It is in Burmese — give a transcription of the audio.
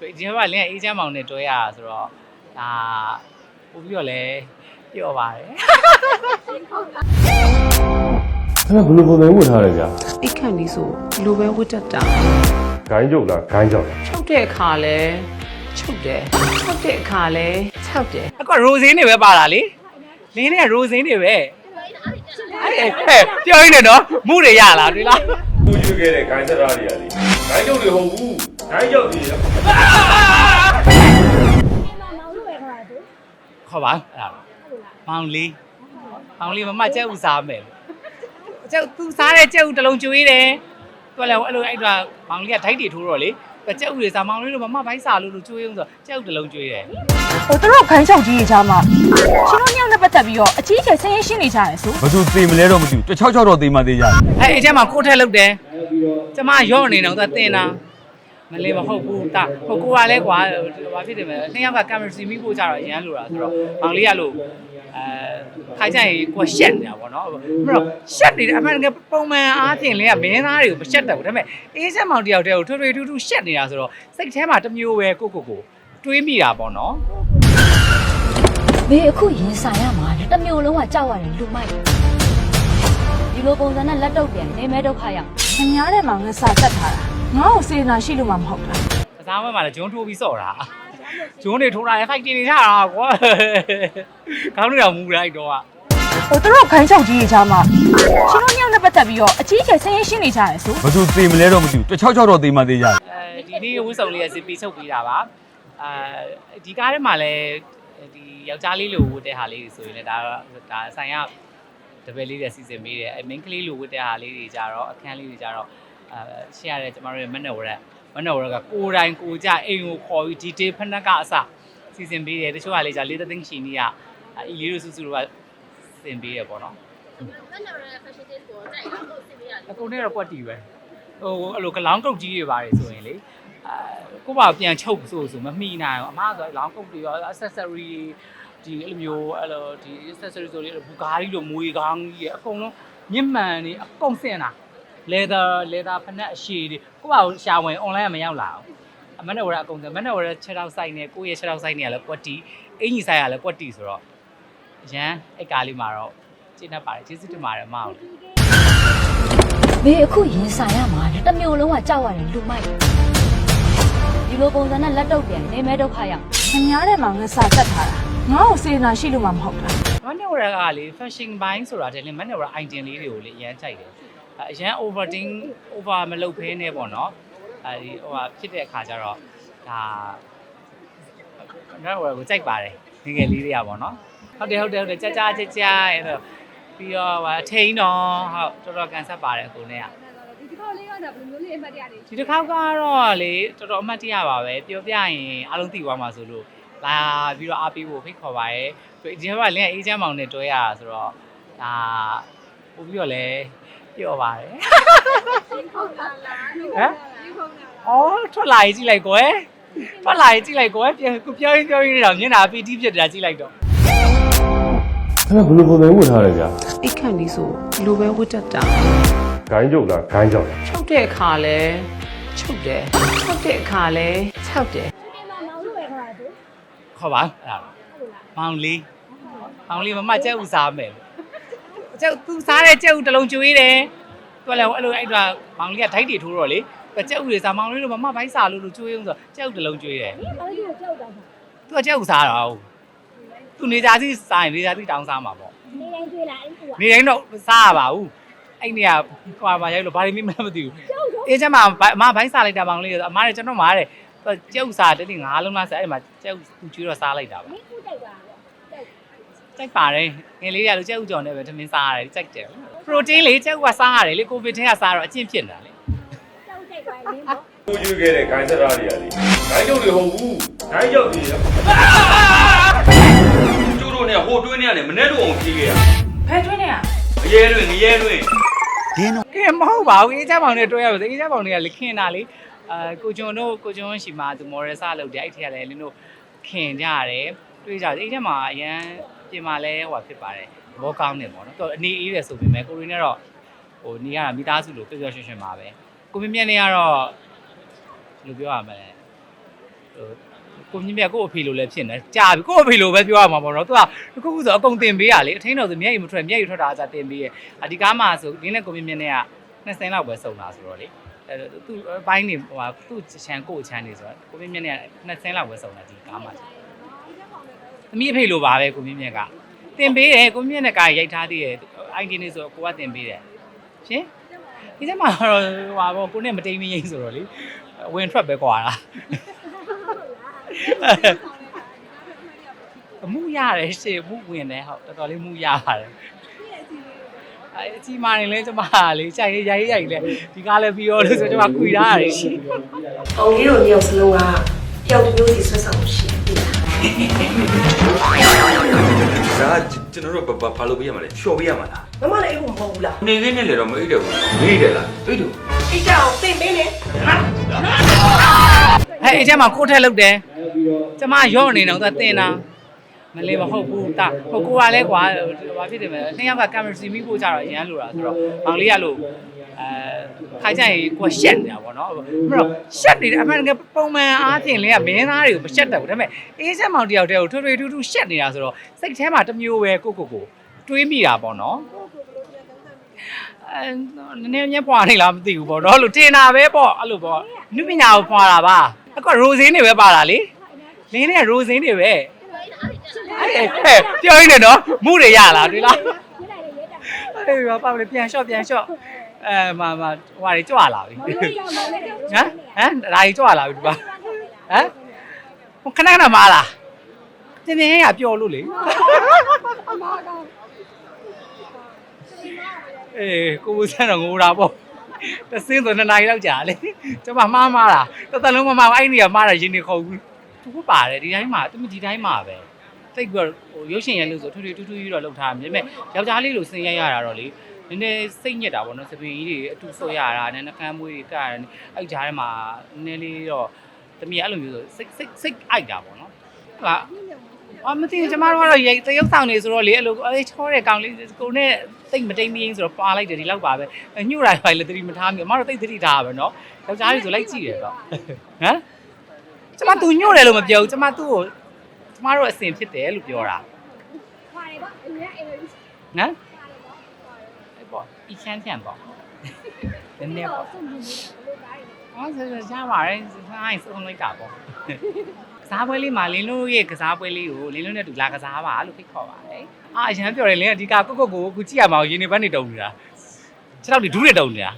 ဒီဘက်ကလင်းအေးချမ်းမောင်နဲ့တွဲရတာဆိုတော့ဒါပို့ပြီးတော့လဲပြော့ပါတယ်အဲ့ဒါဘယ်လိုပုံစံဝတ်ထားလဲကြာအိတ်ခန့်လေးဆိုဒီလိုပဲဝတ်တတ်တာဂိုင်းကြုတ်လားဂိုင်းကြောက်လားချုပ်တဲ့အခါလဲချုပ်တယ်ချုပ်တဲ့အခါလဲခြောက်တယ်အခုရိုဇင်းတွေပဲပါတာလေလင်းနဲ့ရိုဇင်းတွေပဲအဲ့ဟဲ့ပြောရင်းနဲ့နော်မှုတွေရလားတွေ့လားကိုယူခဲ့တဲ့ဂိုင်းစရာတွေကလေဂိုင်းကြုတ်တွေဟုတ်ဘူးဂိုင်းကြောက်တွေရ ခေါ်ပါအဲ့ဒါမောင်လေးမောင်လေးမမကျက်ဥစားမယ်ကျက်သူစားတဲ့ကျက်ဥတစ်လုံးကျွေးတယ်သူကလည်းအဲ့လိုအဲ့တော့မောင်လေးကဓာတ်တွေထိုးတော့လေကျက်ဥတွေစားမောင်လေးတို့မမဘိုင်းစားလို့လို့ကျွေးအောင်ဆိုကျက်ဥတစ်လုံးကျွေးတယ်ဟိုသူတို့ခိုင်းချုပ်ကြီးရဲ့ကြားမှာရှင်တို့ညောင်နဲ့ပတ်သက်ပြီးတော့အကြီးအကျယ်ဆင်းရဲရှင်းနေကြတယ်ဆိုဘသူသေမလဲတော့မသိဘူးတစ်ချောက်ချောက်တော့သေမှသေကြတယ်အဲ့အကျက်မှာကိုယ်ထက်လုပ်တယ်ကျမရော့နေတော့သူတင်တာ မလေးမဟုတ်ဘူးတာဟိုကိုကလည်းကွာဘာဖြစ်တယ်မလဲနှစ်ယောက်ကကင်မရာစီမိဖို့ကြတော့အရန်လိုတာဆိုတော့မောင်လေးကလို့အဲခိုင်ကြရင်ကိုရှက်နေတာပေါ့နော်အဲ့တော့ရှက်နေတယ်အမှန်တကယ်ပုံမှန်အားဖြင့်လင်းကမင်းသားတွေကိုမရှက်တတ်ဘူးဒါပေမဲ့အေးချက်မောင်တယောက်တည်းကိုထွေထွေထူးထူးရှက်နေတာဆိုတော့စိတ်ထဲမှာတစ်မျိုးပဲကိုကိုကိုတွေးမိတာပေါ့နော်ဘေးအခုရင်ဆိုင်ရမှာလေတစ်မျိုးလုံးကကြောက်ရတယ်လူမိုက်ဒီလိုပုံစံနဲ့လက်တော့ပြန်နေမဲဒုက္ခရောက်မများတဲ့မှာငါစာတက်ထားတာ ငါ့ကိုစေနာရှိလို့မှမဟုတ်တာကစားပွဲမှာလည်းဂျွန်းထိုးပြီးစော့တာဂျွန်းတွေထိုးတာလည်းဖိုက်တင်နေကြတာကွာခေါင်းတွေတော့မူလိုက်တော့ကဟိုသူတို့ခိုင်းချုပ်ကြီးရဲ့ကြားမှာရှင်တို့ညောင်နဲ့ပတ်သက်ပြီးတော့အကြီးအကျယ်ဆင်းရဲရှင်းနေကြတယ်ဆိုဘသူသေမလဲတော့မသိဘူးတစ်ချောက်ချောက်တော့သေမှသေကြတယ်အဲဒီနေ့ဝှစုံလေးရစစ်ပြီးချုပ်ပြီးတာပါအဲဒီကားထဲမှာလည်းဒီယောက်ျားလေးလိုဝတ်တဲ့ဟာလေးတွေဆိုရင်လည်းဒါဒါဆိုင်ရတပည့်လေးတွေစီစဉ်ပေးတယ်အဲ main ကလေးလိုဝတ်တဲ့ဟာလေးတွေကြတော့အခန်းလေးတွေကြတော့အဲ ရှေ့ရတဲ့ကျမတို့ရဲ့မက်နဝရက်မက်နဝရက်ကကိုယ်တိုင်ကိုကြအိမ်ကိုခေါ်ပြီးဒီတေးဖက်နှက်ကအစစီစဉ်ပေးတယ်တချို့ကလေじゃလေးသိန်းရှင်ကြီးကအီလေးတို့စုစုတို့ကစီစဉ်ပေးတယ်ပေါ့နော်အကုန်နဲ့တော့ကွက်တီပဲဟိုအဲ့လိုကလောင်းကုတ်ကြီးတွေပါတယ်ဆိုရင်လေအာကို့ဘာပြန်ချုပ်ဆိုဆိုမမှီနိုင်ဘူးအမဆိုလောင်းကုတ်တွေရော accessory ဒီအဲ့လိုမျိုးအဲ့လိုဒီ accessory ဆိုလေဘူဂါရီလိုမွေကောင်းကြီးရအကုန်လုံးမြင့်မှန်နေအကုန်စင်တာ leather leather ဖနက်အရှည်တွေကို့ဘာကိုရှာဝင် online ကမရောက်လာဘူးအမနဲ့ဝရအကုန်စင်မနဲ့ဝရ6တောက်ဆိုင်နေကိုယ့်ရဲ့6တောက်ဆိုင်နေကလည်းကွက်တီအင်ကြီးဆိုင်ကလည်းကွက်တီဆိုတော့ရန်အဲ့ကားလေးမှာတော့ကျင်းတတ်ပါတယ်ကျေးဇူးတင်ပါတယ်အမအောင်ဘေးအခုရင်ဆိုင်ရမှာလေတစ်မျိုးလုံးကကြောက်ရတယ်လူမိုက်ဒီလိုပုံစံနဲ့လက်တော့ပြန်နေမဲဒုက္ခရောက်မများတဲ့မှာငါစာတက်ထားတာငါ့ကိုစေနာရှိလို့မှမဟုတ်တာမန်နဝရကလေ fashion ဘိုင်းဆိုတာတည်းလေမန်နဝရ item လေးတွေကိုလေအရန်ကြိုက်တယ် အဲအရန် overting over မလုပ်ဖဲနဲ့ပေါ့နော်အဲဒီဟိုဟာဖြစ်တဲ့အခါကျတော့ဒါမန်နဝရကိုကြိုက်ပါတယ်ငယ်ငယ်လေးတွေကပေါ့နော်ဟုတ်တယ်ဟုတ်တယ်ဟုတ်တယ်ကြာကြာကြာကြာအဲ့တော့ပြီးတော့ဟာအထိန်တော့ဟုတ်တော်တော်ကန်ဆက်ပါတယ်ကိုနဲ့ကဒီတစ်ခေါက်လေးကတော့ဘယ်လိုမျိုးလေးအမှတ်တရလေးဒီတစ်ခေါက်ကတော့လေတော်တော်အမှတ်တရပါပဲပြောပြရင်အားလုံးသိသွားမှာဆိုလို့လာပြီးတော့အားပေးဖို့ဖိတ်ခေါ်ပါရဲဒီဘက်ကလင်းကအေးချမ်းမောင်နဲ့တွဲရတာဆိုတော့ဒါပို့ပြီးတော့လဲ ပြောပါတယ်ဟုတ်လားလားဟမ်အော်ထွက်လာရေးကြည့်လိုက်ကွယ်ထွက်လာရေးကြည့်လိုက်ကွယ်ပြန်ကိုပြောရင်းပြောရင်းတော့ညနာပီတီးဖြစ်တာကြည့်လိုက်တော့အဲ့ဒါဘယ်လိုပုံစံဝတ်ထားလဲကြာအိတ်ခန့်လေးဆိုဒီလိုပဲဝတ်တတ်တာဂိုင်းကြုတ်လားဂိုင်းကြောက်လားချုပ်တဲ့အခါလဲချုပ်တယ်ချုပ်တဲ့အခါလဲခြောက်တယ်ခေါ်ပါအဲ့ဒါမောင်လေးမောင်လေးမမကျက်ဥစားမယ် ကျက်သူစားတဲ့ကျက်ဥတစ်လုံးကျွေးတယ်သူကလည်းအဲ့လိုအဲ့တော့မောင်လေးကဓာတ်တွေထိုးတော့လေကျက်ဥတွေစားမောင်လေးတို့မမဘိုင်းစားလို့လို့ကျွေးအောင်ဆိုကျက်ဥတစ်လုံးကျွေးတယ်သူကကျက်ဥစားတော့သူနေကြစီစားရင်နေကြစီတောင်းစားမှာပေါ့နေတိုင်းကျွေးလားအဲ့ကူနေတိုင်းတော့စားရပါဘူးအဲ့နေကဟိုမှာရိုက်လို့ဘာလို့မမသိဘူးအေးချမ်းမအမဘိုင်းစားလိုက်တာမောင်လေးအမလည်းကျွန်တော်မားတယ်ကျက်ဥစားတတိငါးလုံးလားစားအဲ့မှာကျက်ဥသူကျွေးတော့စားလိုက်တာပါကြိုက်ပါ တယ်ငယ်လေးရလို့ကြက်ဥကြော်နဲ့ပဲထမင်းစားရတယ်ကြိုက်တယ်ပရိုတင်းလေကြက်ဥကစားရတယ်လေကိုဗစ်ထဲကစားတော့အကျင့်ဖြစ်နေတာလေကိုယူခဲ့တဲ့ဂိုင်းစရာတွေကလေဂိုင်းကြုတ်တွေဟုတ်ဘူးဂိုင်းကြောက်တွေရကျိုးတို့နဲ့ဟိုတွင်းနဲ့လည်းမနဲ့တော့အောင်ပြေးခဲ့ရဖဲထွင်းနေရငရဲတွင်ငရဲတွင်ကဲမဟုတ်ပါဘူးအေးချမ်းပေါင်နဲ့တွဲရပါစေအေးချမ်းပေါင်တွေကလေခင်တာလေအာကိုကျွန်းတို့ကိုကျွန်းရှိမှသူမော်ရယ်စလုပ်တယ်အဲ့ထက်ကလည်းလင်းတို့ခင်ကြရတယ်တွေးကြတယ်အေးချမ်းမှာအရန် ပြင်မှာလဲဟိုဖြစ်ပါတယ်ဘောကောင်းနေပေါ့နော်တော့အနေအေးတယ်ဆိုပေမဲ့ကိုရင်းနဲ့တော့ဟိုနေရတာမိသားစုလိုပျော်ပျော်ရွှင်ရွှင်ပါပဲကိုမြင့်မြတ်နေကတော့ဘယ်လိုပြောရမလဲဟိုကိုမြင့်မြတ်ကို့အဖေလိုလည်းဖြစ်နေကြာပြီကို့အဖေလိုပဲပြောရမှာပေါ့နော်သူကခုခုဆိုအကုန်တင်ပေးရလေအထင်းတော်ဆိုမျက်ရည်မထွက်မျက်ရည်ထွက်တာအစားတင်ပေးရအဒီကားမှာဆိုဒီနဲ့ကိုမြင့်မြတ်နဲ့က20လောက်ပဲစုံတာဆိုတော့လေအဲသူဘိုင်းနေဟိုသူ့ချန်ကို့ချန်နေဆိုတော့ကိုမြင့်မြတ်နဲ့20လောက်ပဲစုံတာဒီကားမှာ သမီးအဖေလိုပါပဲကိုမြင့်မြတ်ကတင်ပေးတယ်ကိုမြင့်မြတ်နဲ့ကားရိုက်ထားသေးတယ်အိုင်ဒီနေဆိုကိုကတင်ပေးတယ်ရှင်ဒီထဲမှာတော့ဟိုပါပေါ့ကိုနဲ့မတိမ်မရင်ဆိုတော့လေဝင်ထွက်ပဲကွာတာအမှုရတယ်ရှေ့မှုဝင်တယ်ဟုတ်တော်တော်လေးမှုရပါတယ်အဲအကြီးမားနေလဲကျမကလေကြိုက်ရိုက်ရိုက်လဲဒီကားလည်းပြီးရောလို့ဆိုကျမကွီထားရတယ်ရှိ။အောင်ကြီးတို့ညောင်စလုံးကတယောက်တစ်မျိုးစီဆွတ်ဆောင်ရှိပြီလား ဒါကကျွန်တော်တို့ဘာဘာလုပ်ပေးရမှာလဲလျှော်ပေးရမှာလား။မမလည်းအိမ်မဟုတ်ဘူးလားနေခင်းနဲ့လေတော့မအိတ်တယ်ဘူးမေးတယ်လားအိတ်တယ်။အိတ်ကြောင်သိမ့်မင်းနဲ့ဟဲ့အဲ့ကျမကိုထက်လုတ်တယ်ကျမရော့နေတော့သူတင်တာမလေးမဟုတ်ဘူးတာဟိုကိုကလည်းကွာဘာဖြစ်တယ်မလဲနှစ်ယောက်ကကင်မရာစီမီပို့ကြတော့အရန်လိုတာဆိုတော့မောင်လေးကလို့ အဲခိုင်ကြရင်ကိုရှက်နေတာပေါ့နော်မလို့ရှက်နေတယ်အမှန်တကယ်ပုံမှန်အားဖြင့်လည်းကမင်းသားတွေကိုမရှက်တတ်ဘူးဒါပေမဲ့အေးချက်မောင်တယောက်တည်းကိုထွေထွေထူးထူးရှက်နေတာဆိုတော့စိတ်ထဲမှာတစ်မျိုးပဲကိုကိုကိုတွေးမိတာပေါ့နော်အဲနည်းနည်းညက်ပွားနေလားမသိဘူးပေါ့နော်လို့တင်တာပဲပေါ့အဲ့လိုပေါ့နုပညာကိုပွားတာပါအခုရိုဇင်းတွေပဲပါတာလေလင်းနဲ့ရိုဇင်းတွေပဲအဲ့ပြောရင်းနဲ့နော်မှုတွေရလားတွေ့လားအေးပါပါလေပြန်လျှော့ပြန်လျှော့ အဲမမဟိုဟာတွေကြွလာပြီဟမ်ဟမ်ဒါကြီးကြွလာပြီဒီပါဟမ်ဟိုခဏခဏမားလားတင်းတင်းရပြောလို့လေအေးကိုဘူးဆန်းတော့ငိုတာပေါ့တစင်းဆိုနှစ်နာရီလောက်ကြာလေကျွန်မမှားမှားတာတစ်သက်လုံးမမှားဘူးအဲ့ဒီကမှားတာရင်နေခုန်ဘူးသူပါတယ်ဒီတိုင်းမှာသူဒီတိုင်းမှာပဲတိတ်ပြီးတော့ဟိုရုပ်ရှင်ရလို့ဆိုထွေထွေတူးတူးကြီးတော့လှုပ်ထားတယ်ဒါပေမဲ့ယောက်ျားလေးလိုစင်ရရတာတော့လေ နည်းနည်းစိတ်ညစ်တာပေါ့နော်စပင်ကြီးတွေအတူဆော့ရတာနည်းနည်းကမ်းမွေးတွေကရတယ်အဲ့ကြားထဲမှာနည်းနည်းလေးတော့တမီးအဲ့လိုမျိုးဆိုစိတ်စိတ်စိတ်အိုက်တာပေါ့နော်ဟုတ်လားအော်မသိဘူးကျမတို့ကတော့ရေတရုပ်ဆောင်နေဆိုတော့လေအဲ့လိုအေးချောတဲ့ကောင်လေးကိုနဲ့စိတ်မတိမ်မရင်းဆိုတော့ပါလိုက်တယ်ဒီလောက်ပါပဲညှို့တိုင်းပါလေသတိမထားမိအမတို့တိတ်သတိထားပါပဲနော်ယောက်ျားလေးဆိုလိုက်ကြည့်တယ်တော့ဟမ်ကျမသူညှို့တယ်လို့မပြောဘူးကျမသူ့ကိုကျမတို့အစင်ဖြစ်တယ်လို့ပြောတာပါတယ်ပေါ့အများအဲ့လိုနော်အဲ့ ပေါ့အချမ်းချမ်းပေါ့နည်းနည်းပေါ့ဆုံးနေတယ်လို့ဒါတွေအော်ဆက်ဆက်ရပါတယ်ဆိုင်ဆုံးလိုက်တာပေါ့ကစားပွဲလေးမှာလင်းလို့ရဲ့ကစားပွဲလေးကိုလင်းလို့နဲ့တူလာကစားပါလို့ဖိတ်ခေါ်ပါတယ်အာအရန်ပြောတယ်လင်းကဒီကကုတ်ကုတ်ကိုအခုကြည့်ရမှာရင်းနေပန်းနေတုံနေတာခြေထောက်တွေဒူးတွေတုံနေတာ